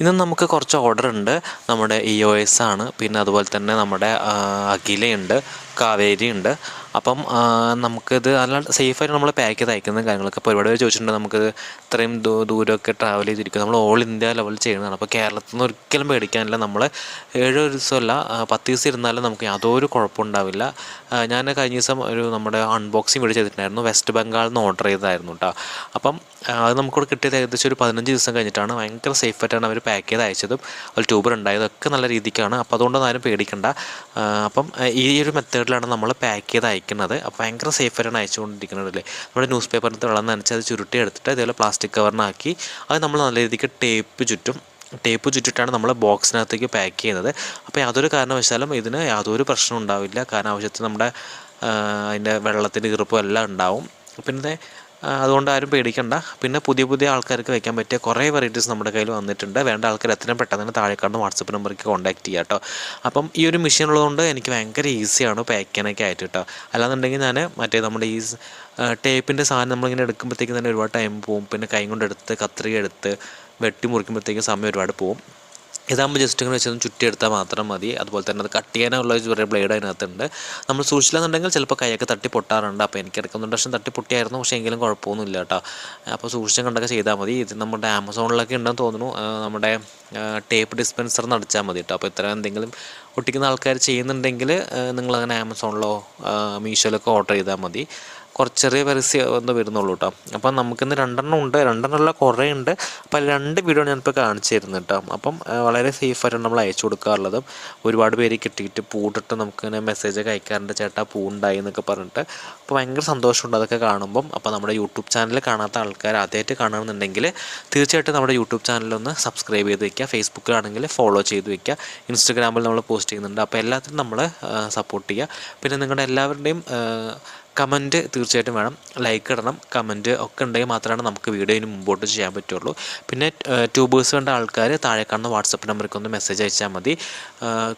ഇന്ന് നമുക്ക് കുറച്ച് ഓർഡർ ഉണ്ട്. നമ്മുടെ ഇ ഒ എസ് ആണ്. പിന്നെ അതുപോലെ തന്നെ നമ്മുടെ അഖിലയുണ്ട് കാവേരി ഉണ്ട് അപ്പം നമുക്കിത് നല്ല സേഫായിട്ട് നമ്മൾ പാക്ക് ചെയ്ത് അയക്കുന്ന കാര്യങ്ങളൊക്കെ. ഇപ്പോൾ ഒരുപാട് പേര് ചോദിച്ചിട്ടുണ്ട് ഇത്രയും ദൂ ദൂരമൊക്കെ ട്രാവൽ ചെയ്തിരിക്കും നമ്മൾ ഓൾ ഇന്ത്യ ലെവൽ ചെയ്യുന്നതാണ്. അപ്പോൾ കേരളത്തിൽ നിന്ന് ഒരിക്കലും പേടിക്കാനില്ല. നമ്മൾ ഏഴ് ദിവസമല്ല പത്ത് ദിവസം ഇരുന്നാലും നമുക്ക് യാതൊരു കുഴപ്പമുണ്ടാവില്ല. ഞാൻ കഴിഞ്ഞ ദിവസം ഒരു നമ്മുടെ അൺബോക്സിങ് വീഡിയോ ചെയ്തിട്ടുണ്ടായിരുന്നു. വെസ്റ്റ് ബംഗാളിൽ നിന്ന് ഓർഡർ ചെയ്തതായിരുന്നു കേട്ടോ അപ്പം അത് നമുക്കിവിടെ കിട്ടിയത് ഏകദേശം ഒരു പതിനഞ്ച് ദിവസം കഴിഞ്ഞിട്ടാണ്. ഭയങ്കര സേഫായിട്ടാണ് അവർ പാക്ക് ചെയ്ത് അയച്ചതും. അതിൽ ട്യൂബർ ഉണ്ടായതും ഒക്കെ നല്ല രീതിക്കാണ്. അപ്പോൾ അതുകൊണ്ടൊന്നും ആരും പേടിക്കണ്ട. അപ്പം ഈ ഒരു മെത്തേഡിലാണ് നമ്മൾ പാക്ക് ചെയ്ത് അപ്പോൾ ഭയങ്കര സേഫായിട്ടാണ് അയച്ചുകൊണ്ടിരിക്കുന്നത് അല്ലേ നമ്മുടെ ന്യൂസ് പേപ്പറിനകത്ത് വെള്ളം നനച്ച് അത് ചുരുട്ടി എടുത്തിട്ട് അതേപോലെ പ്ലാസ്റ്റിക് കവറിനാക്കി അത് നമ്മൾ നല്ല രീതിക്ക് ടേപ്പ് ചുറ്റും ടേപ്പ് ചുറ്റിട്ടാണ് നമ്മൾ ബോക്സിനകത്തേക്ക് പാക്ക് ചെയ്യുന്നത്. അപ്പോൾ യാതൊരു കാരണവശാലും ഇതിന് യാതൊരു പ്രശ്നം ഉണ്ടാവില്ല. കാരണം ആവശ്യത്തിന് നമ്മുടെ അതിന്റെ വെള്ളത്തിന്റെ ഈർപ്പം എല്ലാം ഉണ്ടാവും. പിന്നെ അതുകൊണ്ട് ആരും പേടിക്കണ്ട. പിന്നെ പുതിയ പുതിയ ആൾക്കാർക്ക് വയ്ക്കാൻ പറ്റിയ കുറേ വെറൈറ്റീസ് നമ്മുടെ കയ്യിൽ വന്നിട്ടുണ്ട്. വേണ്ട ആൾക്കാർ എത്രയും പെട്ടെന്ന് തന്നെ താഴെ കാണുന്ന വാട്സപ്പ് നമ്പറിലേക്ക് കോൺടാക്ട് ചെയ്യുക കേട്ടോ അപ്പം ഈ ഒരു മെഷീൻ ഉള്ളതുകൊണ്ട് എനിക്ക് ഭയങ്കര ഈസിയാണ് പാക്ക് ചെയ്യാനൊക്കെ ആയിട്ട് കേട്ടോ അല്ലാന്നുണ്ടെങ്കിൽ ഞാൻ മറ്റേ നമ്മുടെ ഈ ടേപ്പിന്റെ സാധനം നമ്മളിങ്ങനെ എടുക്കുമ്പോഴത്തേക്കും തന്നെ ഒരുപാട് ടൈം പോകും പിന്നെ കൈ കൊണ്ട് കത്രിക എടുത്ത് വെട്ടി മുറിക്കുമ്പോഴത്തേക്കും സമയം ഒരുപാട് പോകും ഇതാകുമ്പോൾ ജസ്റ്റ് ഇങ്ങനെ വെച്ചൊന്ന് ചുറ്റിയെടുത്താൽ മാത്രം മതി. അതുപോലെ തന്നെ അത് കട്ട് ചെയ്യാനുള്ള ഒരു ചെറിയ ബ്ലേഡ് അതിനകത്തുണ്ട്. നമ്മൾ സൂക്ഷിച്ചില്ലെന്നുണ്ടെങ്കിൽ ചിലപ്പോൾ കൈയൊക്കെ തട്ടി പൊട്ടാറുണ്ട്. അപ്പോൾ എനിക്ക് ഇറക്കുന്ന വർഷം തട്ടി പൊട്ടിയായിരുന്നു. പക്ഷേ എങ്കിലും കുഴപ്പമൊന്നുമില്ല കേട്ടോ. അപ്പോൾ സൂക്ഷിച്ചും കണ്ടൊക്കെ ചെയ്താൽ മതി. ഇത് നമ്മുടെ ആമസോണിലൊക്കെ ഉണ്ടെന്ന് തോന്നുന്നു. നമ്മുടെ ടേപ്പ് ഡിസ്പെൻസർ അടിച്ചാൽ മതി കേട്ടോ. അപ്പോൾ ഇത്ര എന്തെങ്കിലും ഒട്ടിക്കുന്ന ആൾക്കാർ ചെയ്യുന്നുണ്ടെങ്കിൽ നിങ്ങളങ്ങനെ ആമസോണിലോ മീഷോയിലൊക്കെ ഓർഡർ ചെയ്താൽ മതി. കുറച്ച് ചെറിയ പരസ്യം ഒന്ന് വരുന്നുള്ളൂ കേട്ടോ അപ്പം നമുക്കിന്ന് രണ്ടെണ്ണം ഉണ്ട്. രണ്ടെണ്ണമല്ല കുറേ ഉണ്ട്. അപ്പം രണ്ട് വീഡിയോ ഞാനിപ്പോൾ കാണിച്ചു തരുന്നത് കേട്ടോ അപ്പം വളരെ സേഫായിട്ടാണ് നമ്മൾ അയച്ചു കൊടുക്കാറുള്ളതും. ഒരുപാട് പേര് കിട്ടിയിട്ട് പൂട്ടിട്ട് നമുക്കിങ്ങനെ മെസ്സേജൊക്കെ അയക്കാറുണ്ട്. ചേട്ടാ പൂണ്ടായി എന്നൊക്കെ പറഞ്ഞിട്ട്. അപ്പോൾ ഭയങ്കര സന്തോഷമുണ്ട് അതൊക്കെ കാണുമ്പം. അപ്പോൾ നമ്മുടെ യൂട്യൂബ് ചാനൽ കാണാത്ത ആൾക്കാർ ആദ്യമായിട്ട് കാണണമെന്നുണ്ടെങ്കിൽ തീർച്ചയായിട്ടും നമ്മുടെ യൂട്യൂബ് ചാനലൊന്ന് സബ്സ്ക്രൈബ് ചെയ്ത് വയ്ക്കുക ഫേസ്ബുക്കിലാണെങ്കിൽ ഫോളോ ചെയ്ത് വയ്ക്കുക ഇൻസ്റ്റഗ്രാമിൽ നമ്മൾ പോസ്റ്റ് ചെയ്യുന്നുണ്ട്. അപ്പോൾ എല്ലാത്തിനും നമ്മൾ സപ്പോർട്ട് ചെയ്യുക. പിന്നെ നിങ്ങളുടെ എല്ലാവരുടെയും കമന്റ് തീർച്ചയായിട്ടും വേണം. ലൈക്ക് ഇടണം കമന്റ് ഒക്കെ ഉണ്ടെങ്കിൽ മാത്രമാണ് നമുക്ക് വീഡിയോ ഇനി മുമ്പോട്ട് ചെയ്യാൻ പറ്റുള്ളൂ. പിന്നെ ട്യൂബേഴ്സ് കണ്ട ആൾക്കാർ താഴെ കാണുന്ന വാട്സപ്പ് നമ്പർക്ക് ഒന്ന് മെസ്സേജ് അയച്ചാൽ മതി.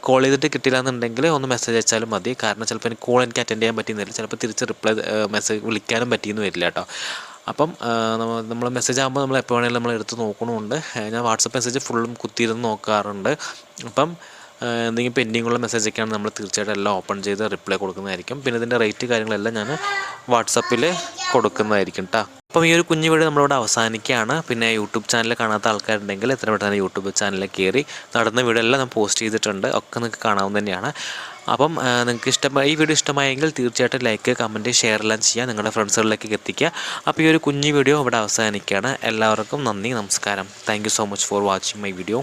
കോൾ ചെയ്തിട്ട് കിട്ടില്ല എന്നുണ്ടെങ്കിൽ ഒന്ന് മെസ്സേജ് അയച്ചാലും മതി. കാരണം ചിലപ്പോൾ എനിക്ക് കോൾ എനിക്ക് അറ്റൻഡ് ചെയ്യാൻ പറ്റിയെന്നില്ല. ചിലപ്പോൾ തിരിച്ച് റിപ്ലൈ മെസ്സേജ് വിളിക്കാനും പറ്റിയെന്ന് വരില്ല കേട്ടോ. അപ്പം നമ്മൾ മെസ്സേജ് ആകുമ്പോൾ നമ്മൾ എപ്പോൾ വേണമെങ്കിലും നമ്മൾ എടുത്ത് നോക്കണമുണ്ട് ഞാൻ വാട്സപ്പ് മെസ്സേജ് ഫുള്ളും കുത്തിയിരുന്ന് നോക്കാറുണ്ട്. അപ്പം എന്തെങ്കിലും പെൻഡിങ് ഉള്ള മെസ്സേജൊക്കെയാണ് നമ്മൾ തീർച്ചയായിട്ടും എല്ലാം ഓപ്പൺ ചെയ്ത് റിപ്ലൈ കൊടുക്കുന്നതായിരിക്കും. പിന്നെ ഇതിന്റെ റേറ്റ് കാര്യങ്ങളെല്ലാം ഞാൻ വാട്സപ്പിൽ കൊടുക്കുന്നതായിരിക്കും കേട്ടോ അപ്പം ഈ ഒരു കുഞ്ഞു വീഡിയോ നമ്മളിവിടെ അവസാനിക്കുകയാണ്. പിന്നെ യൂട്യൂബ് ചാനൽ കാണാത്ത ആൾക്കാരുണ്ടെങ്കിൽ എത്ര പെട്ടെന്ന് യൂട്യൂബ് ചാനലിൽ കയറി നടന്ന വീഡിയോ എല്ലാം ഞാൻ പോസ്റ്റ് ചെയ്തിട്ടുണ്ട്. ഒക്കെ നിങ്ങൾക്ക് കാണാവുന്ന തന്നെയാണ്. അപ്പം നിങ്ങൾക്ക് ഇഷ്ടമായി ഈ വീഡിയോ ഇഷ്ടമായെങ്കിൽ തീർച്ചയായിട്ടും ലൈക്ക് കമന്റ് ഷെയർ എല്ലാം ചെയ്യുക. നിങ്ങളുടെ ഫ്രണ്ട്സുകളിലേക്ക് എത്തിക്കുക. അപ്പോൾ ഈ ഒരു കുഞ്ഞു വീഡിയോ ഇവിടെ അവസാനിക്കുകയാണ്. എല്ലാവർക്കും നന്ദി നമസ്കാരം. Thank so much for watching my video